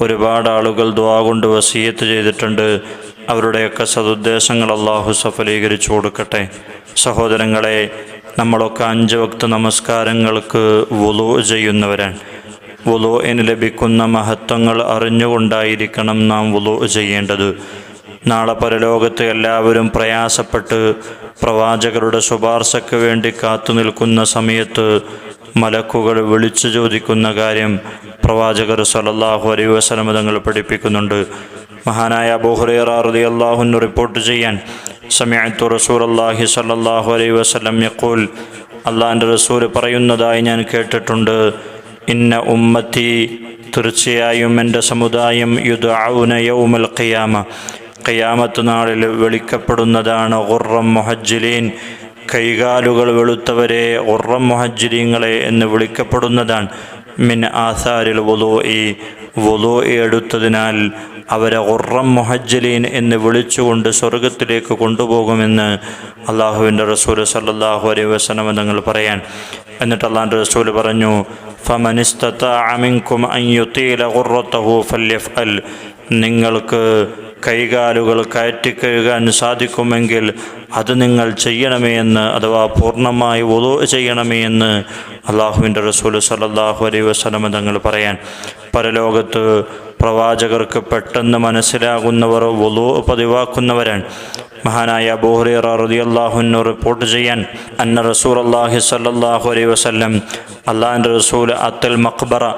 ഒരുപാട് ആളുകൾ ദ്വാ കൊണ്ട് വസീയത്ത് ചെയ്തിട്ടുണ്ട്. അവരുടെയൊക്കെ സതുദ്ദേശങ്ങൾ അള്ളാഹു സഫലീകരിച്ചു കൊടുക്കട്ടെ. സഹോദരങ്ങളെ നമ്മളൊക്കെ അഞ്ച് വക്ത നമസ്കാരങ്ങൾക്ക് വുളു ചെയ്യുന്നവരാണ് വുളുവിന് ലഭിക്കുന്ന മഹത്വങ്ങൾ അറിഞ്ഞുകൊണ്ടായിരിക്കണം നാം വുളു ചെയ്യേണ്ടത്. നാളെ പരലോകത്ത് എല്ലാവരും പ്രയാസപ്പെട്ട് പ്രവാചകരുടെ ശുപാർശയ്ക്ക് വേണ്ടി കാത്തു നിൽക്കുന്ന സമയത്ത് മലക്കുകൾ വിളിച്ചു ചോദിക്കുന്ന കാര്യം പ്രവാചകർ സലല്ലാഹു അലൈ വസ്ലമ തങ്ങൾ പഠിപ്പിക്കുന്നുണ്ട്. മഹാനായ അബൂഹുറേറ റളിയല്ലാഹു റിപ്പോർട്ട് ചെയ്യാൻ സമയത്തു റസൂർ അള്ളാഹി സല്ലല്ലാഹു അലൈ വസ്ലം യക്കൂൽ അള്ളാഹിന്റെ റസൂൽ പറയുന്നതായി ഞാൻ കേട്ടിട്ടുണ്ട്. ഇന്ന ഉമ്മത്തി തീർച്ചയായും എന്റെ സമുദായം യുദ്ഔന യൗമൽ ഖിയാമ ഖിയാമത്ത് നാളിൽ വിളിക്കപ്പെടുന്നതാണ് ഖുറം മുഹജ്ജിലീൻ. കൈകാലുകൾ വെളുത്തവരെ ഉറം മുഹജ്ജിരിങ്ങളെ എന്ന് വിളിക്കപ്പെടുന്നതാണ്. മിൻ ആസാരിൽ വുലോ ഈ വുലോ എടുത്തതിനാൽ അവരെ ഉറം മുഹജ്ജലീൻ എന്ന് വിളിച്ചുകൊണ്ട് സ്വർഗത്തിലേക്ക് കൊണ്ടുപോകുമെന്ന് അള്ളാഹുവിന്റെ റസൂൽ സല്ലാഹു അലൈ വസനം തങ്ങൾ പറയാൻ. എന്നിട്ട് അള്ളാഹുന്റെ റസൂൽ പറഞ്ഞു ഫമനിസ്തത്തുറത്തഹു ഫല്യഫ് അൽ നിങ്ങൾക്ക് കൈകാലുകൾ കയറ്റിക്കഴുകാൻ സാധിക്കുമെങ്കിൽ അത് നിങ്ങൾ ചെയ്യണമേ എന്ന് അഥവാ പൂർണമായി ഒതു ചെയ്യണമേ എന്ന് അള്ളാഹുവിന്റെ റസൂൽ സലല്ലാഹു അലൈ വസ്ലമ തങ്ങൾ പറയാൻ. പരലോകത്ത് പ്രവാചകർക്ക് പെട്ടെന്ന് മനസ്സിലാകുന്നവർ ഒതു പതിവാക്കുന്നവരാണ്. മഹാനായ അബൂഹുറ റതി അള്ളാഹുവിനു റിപ്പോർട്ട് ചെയ്യാൻ അന്ന റസൂൽ അള്ളാഹി സല്ലാഹു അലൈ വസ്ലം അള്ളാഹിന്റെ റസൂൽ അത്തൽ മക്ബറ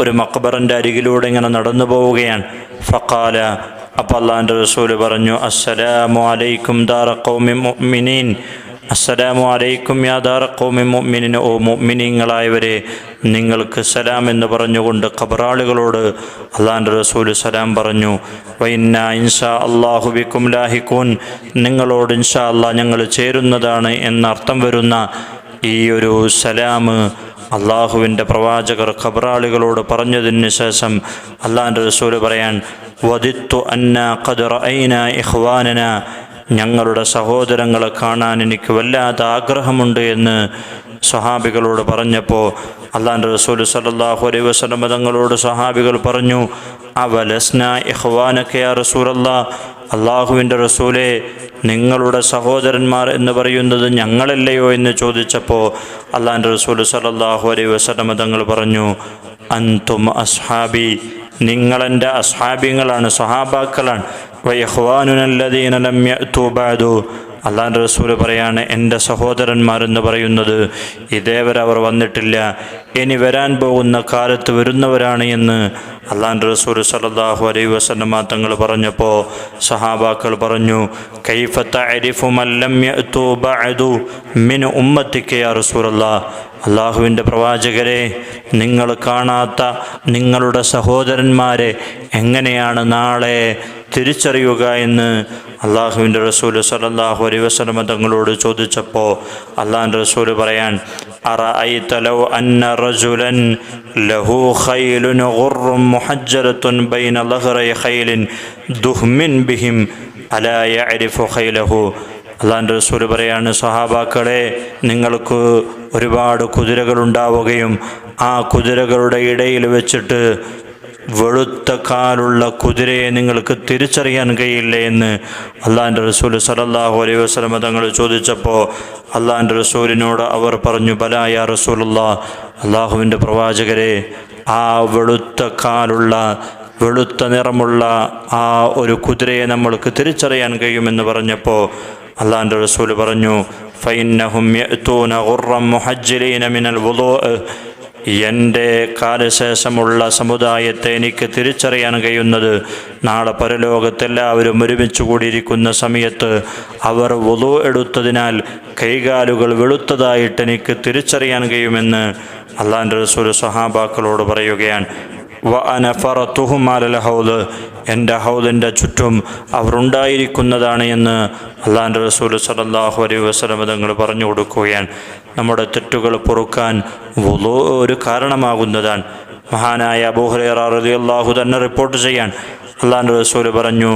ഒരു മക്ബറിന്റെ അരികിലൂടെ ഇങ്ങനെ നടന്നു പോവുകയാണ് ഫക്കാല അപ്പോൾ അള്ളാഹിന്റെ റസൂൽ പറഞ്ഞു അസ്സലാമു അലൈക്കും ദാറ കൗമി മുഅ്മിനീൻ. അസ്സലാമു അലൈക്കും യാ ദാറ കൗമി മുഅ്മിനീൻ. ഓ മുഅ്മിനീങ്ങളായവരെ നിങ്ങൾക്ക് സലാം എന്ന് പറഞ്ഞുകൊണ്ട് ഖബറാളുകളോട് അള്ളാന്റെ റസൂൽ സലാം പറഞ്ഞു. വൈന്ന ഇൻഷാ അള്ളാഹു ബിക്കും ലാഹിക്കൂൻ നിങ്ങളോട് ഇൻഷാ അള്ളാഹ് ഞങ്ങൾ ചേരുന്നതാണ് എന്നർത്ഥം വരുന്ന ഈ ഒരു സലാം അള്ളാഹുവിന്റെ പ്രവാചകർ ഖബറാളികളോട് പറഞ്ഞതിന് ശേഷം അള്ളാന്റെ റസൂൽ പറയാൻ വദിത്തു അന്ന ഖദർ ഐന ഇഖ്വാനന. ഞങ്ങളുടെ സഹോദരങ്ങളെ കാണാൻ എനിക്ക് വല്ലാത്ത ആഗ്രഹമുണ്ട് എന്ന് സ്വഹാബികളോട് പറഞ്ഞപ്പോൾ അള്ളാന്റെ റസൂൽ സല്ലാഹു അലൈഹി വസ്ലം തങ്ങളോട് സ്വഹാബികൾ പറഞ്ഞു അവലസ്ന യാ റസൂലല്ല. അള്ളാഹുവിന്റെ റസൂലെ നിങ്ങളുടെ സഹോദരന്മാർ എന്ന് പറയുന്നത് ഞങ്ങളല്ലയോ എന്ന് ചോദിച്ചപ്പോൾ അള്ളാന്റെ റസൂൽ സല്ലാഹു അലൈഹി വസ്ലം തങ്ങൾ പറഞ്ഞു അൻതും അസ്ഹാബി നിങ്ങളെന്റെ അസ്ഹാബിങ്ങളാണ് സ്വഹാബാക്കളാണ്. വൈഹ്വാനുനല്ലതീനലമ്യൂബാദു അള്ളാൻ റസൂൽ പറയാണ് എന്റെ സഹോദരന്മാരെന്ന് പറയുന്നത് ഇതേവരെ അവർ വന്നിട്ടില്ല. ഇനി വരാൻ പോകുന്ന കാലത്ത് വരുന്നവരാണ് എന്ന് അള്ളാൻ റസൂൽ സല്ലാഹു അലൈ വസല്ലമ തങ്ങൾ പറഞ്ഞപ്പോൾ സഹാബാക്കൾ പറഞ്ഞു കൈഫത്ത അരിഫു മല്ലം യഅ്തു ബഅദു മിൻ ഉമ്മത്തിക്കയാ റസൂലല്ലാ? അള്ളാഹുവിന്റെ പ്രവാചകരെ നിങ്ങൾ കാണാത്ത നിങ്ങളുടെ സഹോദരന്മാരെ എങ്ങനെയാണ് നാളെ തിരിച്ചറിയുക എന്ന് അള്ളാഹുവിന്റെ റസൂൽ സലല്ലാഹു അലൈ വസ്ലമ തങ്ങളോട് ചോദിച്ചപ്പോൾ അള്ളാഹിന്റെ റസൂൽ പറയാൻ ബൈന ദുഹ്മിൻ ബിഹിം അലാ യഅരിഫു ഖൈലഹു. അള്ളാഹിന്റെ റസൂൽ പറയാണ് സഹാബാക്കളെ നിങ്ങൾക്ക് ഒരുപാട് കുതിരകളുണ്ടാവുകയും ആ കുതിരകളുടെ ഇടയിൽ വെച്ചിട്ട് വെളുത്ത കാലുള്ള കുതിരയെ നിങ്ങൾക്ക് തിരിച്ചറിയാൻ കഴിയില്ല? എന്ന് അള്ളാന്റെ റസൂൽ സലല്ലാഹു അലൈഹി വസ്ലമ തങ്ങൾ ചോദിച്ചപ്പോൾ അള്ളാന്റെ റസൂലിനോട് അവർ പറഞ്ഞു ബലായ റസൂലുള്ള അള്ളാഹുവിന്റെ പ്രവാചകരെ ആ വെളുത്ത കാലുള്ള വെളുത്ത നിറമുള്ള ആ ഒരു കുതിരയെ നമ്മൾക്ക് തിരിച്ചറിയാൻ കഴിയുമെന്ന് പറഞ്ഞപ്പോൾ അള്ളാഹിന്റെ റസൂൽ പറഞ്ഞു ഫൈനഹും യഅ്തൂന മിനൽ എന്റെ കാലശേഷമുള്ള സമുദായത്തെ എനിക്ക് തിരിച്ചറിയാൻ കഴിയുന്നത് നാളെ പരലോകത്തെല്ലാവരും ഒരുമിച്ച് കൂടിയിരിക്കുന്ന സമയത്ത് അവർ വുളു എടുത്തതിനാൽ കൈകാലുകൾ വെളുത്തതായിട്ട് എനിക്ക് തിരിച്ചറിയാൻ കഴിയുമെന്ന് അള്ളാന്റെ റസൂൽ സഹാബാക്കളോട് പറയുകയാണ്. വ അനഫറത്തുഹുമാലൽ ഹൗദ്. എന്റെ ഹൗദിന്റെ ചുറ്റും അവർ ഉണ്ടായിരിക്കുന്നതാണ് എന്ന് അള്ളാന്റെ റസൂൽ സലല്ലാഹു അലൈഹി വസ്ലം തങ്ങൾ പറഞ്ഞു കൊടുക്കുകയാണ്. നമ്മുടെ തെറ്റുകൾ പൊറുക്കാൻ ഒരു കാരണമാകുന്നതാണ്. മഹാനായ അബൂഹുറൈറ അള്ളാഹു തന്നെ റിപ്പോർട്ട് ചെയ്യാൻ അള്ളാന്റെ റസൂൽ പറഞ്ഞു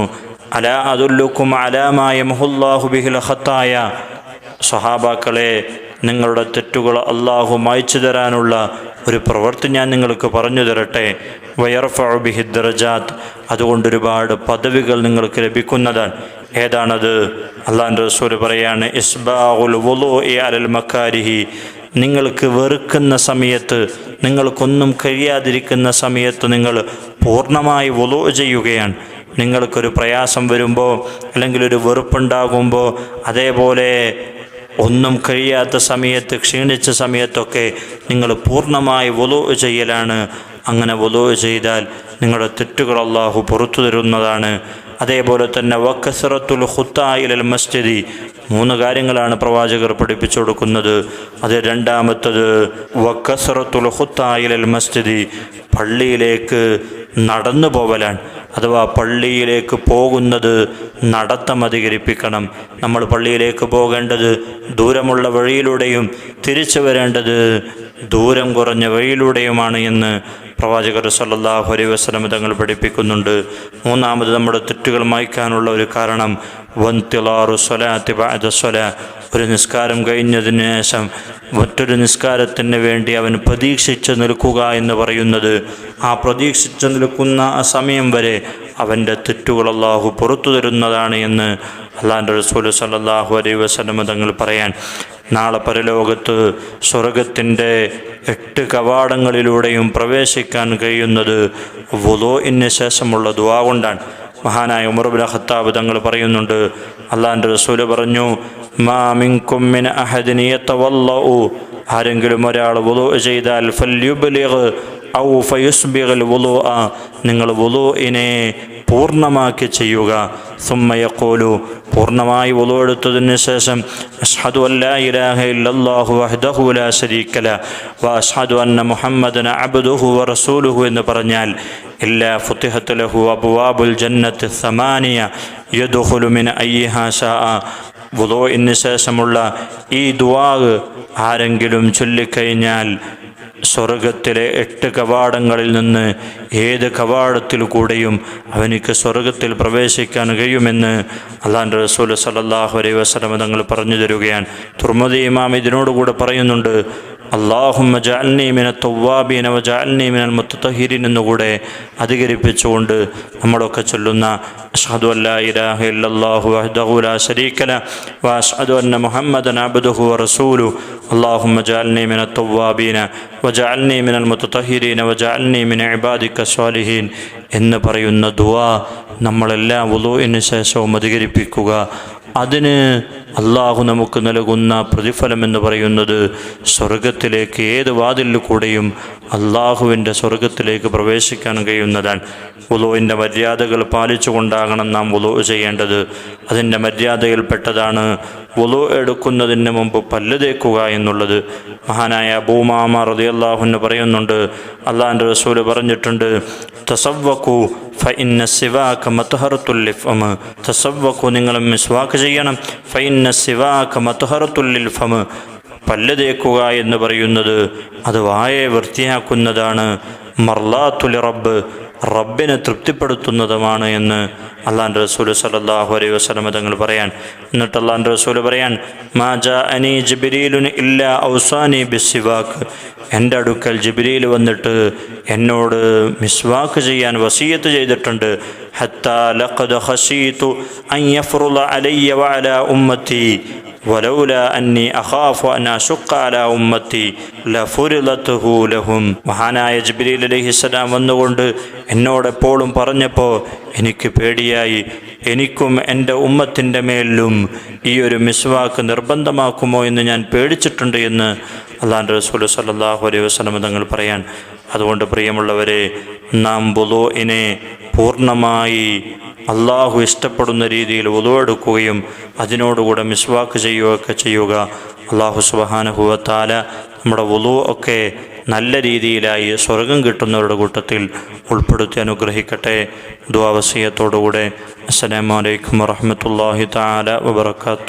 അലാ അതുല്ലുക്കും അലാമായ മുഹുല്ലാഹു ബിഹിൽ ഖത്തായ. സഹാബാക്കളെ നിങ്ങളുടെ തെറ്റുകൾ അള്ളാഹു മായ്ച്ചു തരാനുള്ള ഒരു പ്രവൃത്തി ഞാൻ നിങ്ങൾക്ക് പറഞ്ഞു തരട്ടെ. വയർഫിഹി ദർജാത്ത് അതുകൊണ്ട് ഒരുപാട് പദവികൾ നിങ്ങൾക്ക് ലഭിക്കുന്നതാണ്. ഏതാണത്? അള്ളാന്റെ റസൂൽ പറയാണ് ഇസ്ബാഉൽ വുളു അലൽ മക്കാരിഹി. നിങ്ങൾക്ക് വെറുക്കുന്ന സമയത്ത് നിങ്ങൾക്കൊന്നും കഴിയാതിരിക്കുന്ന സമയത്ത് നിങ്ങൾ പൂർണമായി വുളു ചെയ്യുകയാണ്. നിങ്ങൾക്കൊരു പ്രയാസം വരുമ്പോൾ അല്ലെങ്കിൽ ഒരു വെറുപ്പുണ്ടാകുമ്പോൾ അതേപോലെ ഒന്നും കഴിയാത്ത സമയത്ത് ക്ഷീണിച്ച സമയത്തൊക്കെ നിങ്ങൾ പൂർണമായി വലു ചെയ്യലാണ്. അങ്ങനെ വലു ചെയ്താൽ നിങ്ങളുടെ തെറ്റുകൾ അള്ളാഹു പുറത്തു തരുന്നതാണ്. അതേപോലെ തന്നെ വക്കസറത്തുൽ ഹുത്തായിലൽ മസ്ജിദി. മൂന്ന് കാര്യങ്ങളാണ് പ്രവാചകർ പഠിപ്പിച്ചു കൊടുക്കുന്നത്. അത് രണ്ടാമത്തത് വക്കസറത്തുൽ ഹുത്തായിലൽ മസ്ജിദി പള്ളിയിലേക്ക് നടന്നു പോവലാണ്. അഥവാ പള്ളിയിലേക്ക് പോകുന്നത് നടത്തം അധികരിപ്പിക്കണം. നമ്മൾ പള്ളിയിലേക്ക് പോകേണ്ടത് ദൂരമുള്ള വഴിയിലൂടെയും തിരിച്ചു വരേണ്ടത് ദൂരം കുറഞ്ഞ വഴിയിലൂടെയുമാണ് എന്ന് പ്രവാചകർ സല്ലാഹു അലൈഹി വസല്ലം തങ്ങൾ പഠിപ്പിക്കുന്നുണ്ട്. മൂന്നാമത് നമ്മുടെ തെറ്റുകൾ മായ്ക്കാനുള്ള ഒരു കാരണം വൻതിളാറു സ്വലാ. ഒരു നിസ്കാരം കഴിഞ്ഞതിന് ശേഷം മറ്റൊരു നിസ്കാരത്തിന് വേണ്ടി അവൻ പ്രതീക്ഷിച്ച് നിൽക്കുക എന്ന് പറയുന്നത്. ആ പ്രതീക്ഷിച്ച് നിൽക്കുന്ന ആ സമയം വരെ അവന്റെ തെറ്റുകൾ അള്ളാഹു പുറത്തു തരുന്നതാണ് എന്ന് അള്ളാന്റെ റസൂൽ സല്ലാഹു അലൈഹി വസല്ലം തങ്ങൾ പറയാൻ നാളെ പരലോകത്ത് സ്വർഗത്തിന്റെ എട്ട് കവാടങ്ങളിലൂടെയും പ്രവേശിക്കാൻ കഴിയുന്നത് വുലോയിന് ശേഷമുള്ള ദുവാ കൊണ്ടാണ്. മഹാനായ ഉമർബുൽ ഖത്താബ് തങ്ങൾ പറയുന്നുണ്ട് അള്ളാന്റെ റസൂൽ പറഞ്ഞു മാ മിൻകും മിൻ അഹദിൻ യതവല്ലഉ. ആരെങ്കിലും ഒരാൾ വുളു ചെയ്താൽ ഔ നിങ്ങൾ വുളുഇനെ പൂർണമാക്കി ചെയ്യുക. സുമ്മയക്കോലു പൂർണമായി വുളു എടുത്തതിന് ശേഷം അഷ്ഹദു ഇല്ലല്ലാഹു ലാ വ അഷ്ഹദു വ റസൂലുഹു എന്ന് പറഞ്ഞാൽ ഇല്ലാ ലഹു സമാനിയ മിൻ ശേഷമുള്ള ഈ ദുആ ആരെങ്കിലും ചൊല്ലിക്കഴിഞ്ഞാൽ സ്വർഗത്തിലെ എട്ട് കവാടങ്ങളിൽ നിന്ന് ഏത് കവാടത്തിൽ കൂടെയും അവനിക്ക് സ്വർഗത്തിൽ പ്രവേശിക്കാൻ കഴിയുമെന്ന് അള്ളാൻ റസൂൽ സലല്ലാഹു അലൈഹി വസ്ലമ തങ്ങൾ പറഞ്ഞു തരികയാണ്. തുർമതി ഇതിനോടുകൂടെ പറയുന്നുണ്ട് അള്ളാഹുമ്മ ജഅൽനീമിന തൊവ്വാബീന വ മിനൽ മുത്തഹിരീൻ എന്നുകൂടെ അധികരിപ്പിച്ചുകൊണ്ട് നമ്മളൊക്കെ ചൊല്ലുന്ന അഷ്ഹദു അല്ലാ ഇലാഹ ഇല്ലല്ലാഹു വഹ്ദഹു ലാ ശരീക ല വ അഷ്ഹദു അന്ന മുഹമ്മദൻ അബ്ദുഹു വ റസൂലു. അള്ളാഹുമ്മ ജഅൽനി മിന തവ്വാബീന വ ജഅൽനി മിനൽ മുത്തഹിരീന വ ജഅൽനി മിൻ ഇബാദിക സ്വാലിഹീൻ എന്ന് പറയുന്ന ദുവാ നമ്മളെല്ലാം ഉദുവിന് ശേഷവും അധികരിപ്പിക്കുക. അതിന് അള്ളാഹു നമുക്ക് നൽകുന്ന പ്രതിഫലം എന്ന് പറയുന്നത് സ്വർഗത്തിലേക്ക് ഏത് വാതിലിൽ കൂടെയും അള്ളാഹുവിന്റെ സ്വർഗത്തിലേക്ക് പ്രവേശിക്കാൻ കഴിയുന്നതാണ്. ഉലോവിന്റെ മര്യാദകൾ പാലിച്ചുകൊണ്ടാകണം നാം ഉലോ ചെയ്യേണ്ടത്. അതിന്റെ മര്യാദയിൽപ്പെട്ടതാണ് ഉലോ എടുക്കുന്നതിന് മുമ്പ് പല്ല് തേക്കുക എന്നുള്ളത് മഹാനായ അബൂമാമ റളിയല്ലാഹു പറയുന്നുണ്ട്. അള്ളാഹിന്റെ റസൂൽ പറഞ്ഞിട്ടുണ്ട് തസവ്വക്കു ഫൈന്ന സിവാക്ക് മത്ഹറത്തുൽ ഫമ തസവ്വക്കു നിങ്ങളും മിസ്വാക്ക് ചെയ്യണം. ഫൈന്ന സിവാക്ക് മത്ഹറത്തുൽ ഫമ പല്ല് തേക്കുക എന്ന് പറയുന്നത് അത് വായെ വൃത്തിയാക്കുന്നതാണ്. മർലാത്തുൽ റബ്ബ്. റബ്ബിനെ തൃപ്തിപ്പെടുത്തുന്നതുമാണ് എന്ന് അള്ളാന്റെ റസൂൽ സലല്ലാഹു അലൈഹി വസ്ലമ തങ്ങൾ പറയാൻ. എന്നിട്ട് അള്ളാന്റെ റസൂൽ പറയാൻ മാജാ അനി ജിബിരീലുന് ഇല്ല ഔസാനി ബിസിവാക്ക് എന്റെ അടുക്കൽ ജിബിരിയിൽ വന്നിട്ട് എന്നോട് മിസ്വാക്ക് ചെയ്യാൻ വസീയത്ത് ചെയ്തിട്ടുണ്ട്. ഹത്താ ലഖദ് അൻ അലയ്യ ഉമ്മത്തി വലൗല അന്നി അഖാഫു അൻ അശുക്ക അല ഉമ്മത്തി ലഫുരിലത്തുഹു ലഹും. മഹാനായ ജിബ്രീൽ അലൈഹിസ്സലാം വന്നുകൊണ്ട് എന്നോട് എപ്പോഴും പറഞ്ഞപ്പോൾ എനിക്ക് പേടിയായി. എനിക്കും എന്റെ ഉമ്മത്തിന്റെ മേലിലും ഈ ഒരു മിസ്വാക്ക് നിർബന്ധമാക്കുമോ എന്ന് ഞാൻ പേടിച്ചിട്ടുണ്ട് എന്ന് അള്ളാൻ റസൂൽ സല്ലല്ലാഹു അലൈഹി വസല്ലം തങ്ങൾ പറയാൻ. അതുകൊണ്ട് പ്രിയമുള്ളവരെ നാം ബുലോയിനെ പൂർണമായി അള്ളാഹു ഇഷ്ടപ്പെടുന്ന രീതിയിൽ ഉതവെടുക്കുകയും അതിനോടുകൂടെ മിസ്വാക്ക് ചെയ്യുകയൊക്കെ ചെയ്യുക. അള്ളാഹു സുബഹാനുഭവത്താല നമ്മുടെ വുളു ഒക്കെ നല്ല രീതിയിലായി സ്വർഗം കിട്ടുന്നവരുടെ കൂട്ടത്തിൽ ഉൾപ്പെടുത്തി അനുഗ്രഹിക്കട്ടെ. ദ്വാവസീയത്തോടുകൂടെ അസ്സലാമലൈക്കും വറഹമത്തല്ലാഹി താല വബർക്കാത്തു